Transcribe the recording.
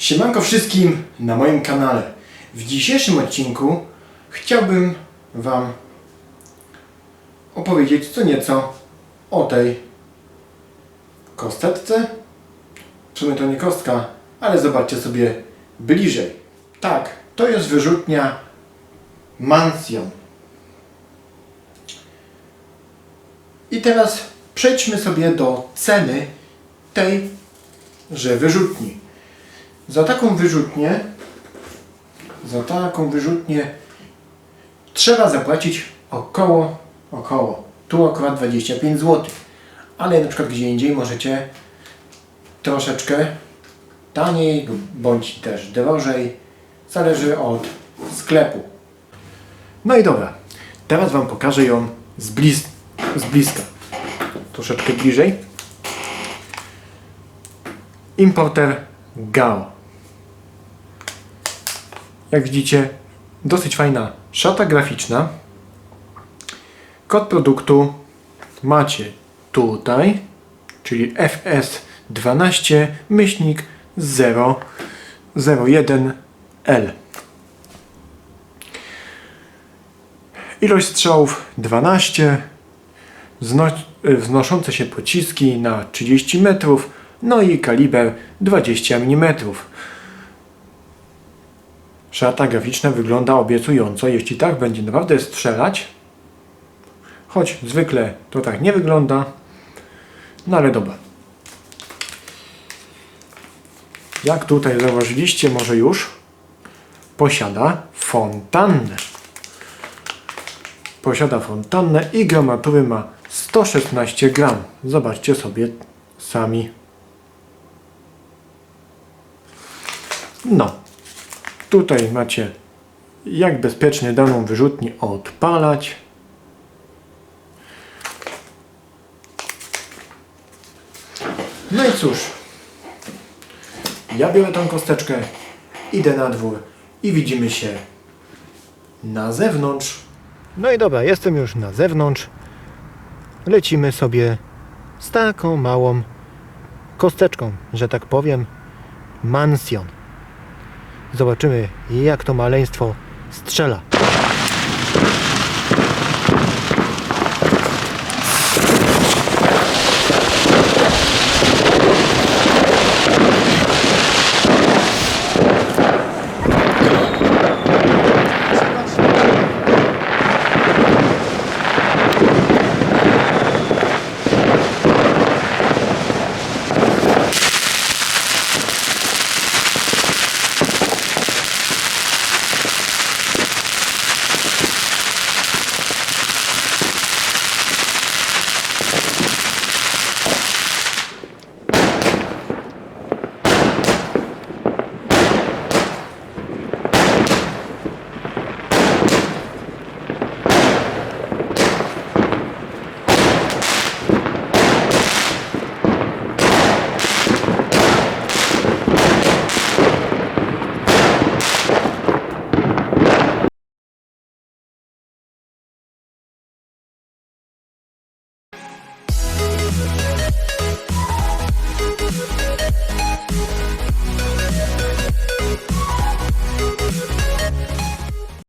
Siemanko wszystkim na moim kanale. W dzisiejszym odcinku chciałbym Wam opowiedzieć co nieco o tej kosteczce. W sumie to nie kostka, ale zobaczcie sobie bliżej. Tak, to jest wyrzutnia Mansion. I teraz przejdźmy sobie do ceny tejże wyrzutni. Za taką wyrzutnię, za taką wyrzutnię trzeba zapłacić około, około, tu około 25 zł. Ale na przykład gdzie indziej możecie troszeczkę taniej bądź też drożej. Zależy od sklepu. No i dobra, teraz Wam pokażę ją z, z bliska. Troszeczkę bliżej. Importer Gao. Jak widzicie, dosyć fajna szata graficzna. Kod produktu macie tutaj, czyli FS12 myślnik 001L. Ilość strzałów 12, wzno wznoszące się pociski na 30 metrów, no i kaliber 20 mm. Szata graficzna wygląda obiecująco, jeśli tak będzie naprawdę strzelać, choć zwykle to tak nie wygląda, no ale dobra. Jak tutaj zauważyliście może już, posiada fontannę. Posiada fontannę i gramatury ma 116 gram. Zobaczcie sobie sami. No, tutaj macie jak bezpiecznie daną wyrzutnię odpalać. No i cóż, ja biorę tą kosteczkę, idę na dwór i widzimy się na zewnątrz. No i dobra, jestem już na zewnątrz. Lecimy sobie z taką małą kosteczką, że tak powiem, mansion. Zobaczymy, jak to maleństwo strzela.